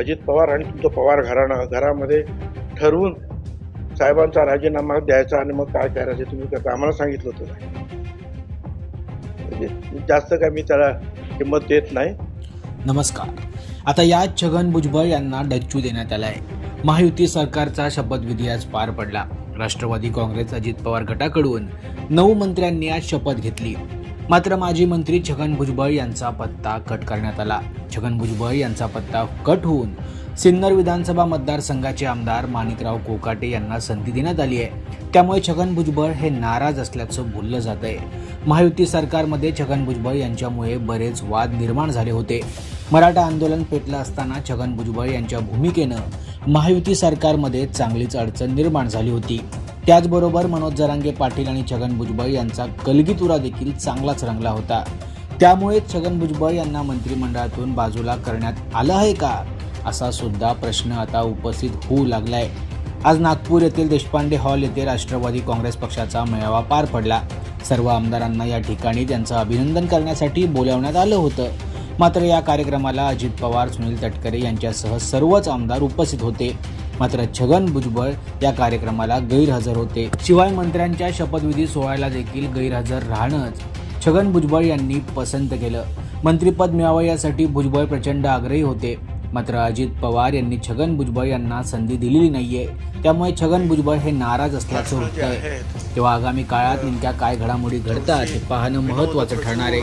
अजित पवार आणि तुमचं पवार घराणं घरामध्ये ठरवून साहेबांचा राजीनामा द्यायचा आणि मग काय करायचं तुम्ही करता आम्हाला सांगितलं होतं. म्हणजे जास्त काय मी त्याला किंमत देत नाही. नमस्कार. आता यात छगन भुजबळ यांना डच्चू देण्यात आलाय. महायुती सरकारचा शपथविधी आज पार पडला. राष्ट्रवादी काँग्रेस अजित पवार गटाकडून नऊ मंत्र्यांनी आज शपथ घेतली. मात्र माजी मंत्री छगन भुजबळ यांचा पत्ता कट करण्यात आला. छगन भुजबळ यांचा पत्ता कट होऊन सिन्नर विधानसभा मतदारसंघाचे आमदार माणिकराव कोकाटे यांना संधी देण्यात आली आहे. त्यामुळे छगन भुजबळ हे नाराज असल्याचं बोललं जात आहे महायुती सरकारमध्ये छगन भुजबळ यांच्यामुळे बरेच वाद निर्माण झाले होते. मराठा आंदोलन पेटलं असताना छगन भुजबळ यांच्या भूमिकेनं महायुती सरकारमध्ये चांगलीच अडचण निर्माण झाली होती. त्याचबरोबर मनोज जरांगे पाटील आणि छगन भुजबळ यांचा कलगीतुरा देखील चांगलाच रंगला होता. त्यामुळे छगन भुजबळ यांना मंत्रिमंडळातून बाजूला करण्यात आलं आहे का? असा सुद्धा प्रश्न आता उपस्थित होऊ लागलाय. आज नागपूर येथील देशपांडे हॉल येथे राष्ट्रवादी काँग्रेस पक्षाचा मेळावा पार पडला. सर्व आमदारांना या ठिकाणी त्यांचं अभिनंदन करण्यासाठी बोलावण्यात आलं होतं. मात्र या कार्यक्रमाला अजित पवार सुनील तटकरे यांच्यासह सर्वच आमदार उपस्थित होते. मात्र छगन भुजबळ या कार्यक्रमाला गैरहजर होते. शिवाय मंत्र्यांच्या शपथविधी सोहळ्याला देखील गैरहजर राहणंच छगन भुजबळ यांनी पसंत केलं. मंत्रिपद मिळावं यासाठी भुजबळ प्रचंड आग्रही होते. मात्र अजित पवार यांनी छगन भुजबळ यांना संधी दिलेली नाहीये. त्यामुळे छगन भुजबळ हे नाराज असल्याचं होतंय आहेत. तेव्हा आगामी काळात नेमक्या काय घडामोडी घडतात हे पाहणं महत्त्वाचं ठरणार आहे.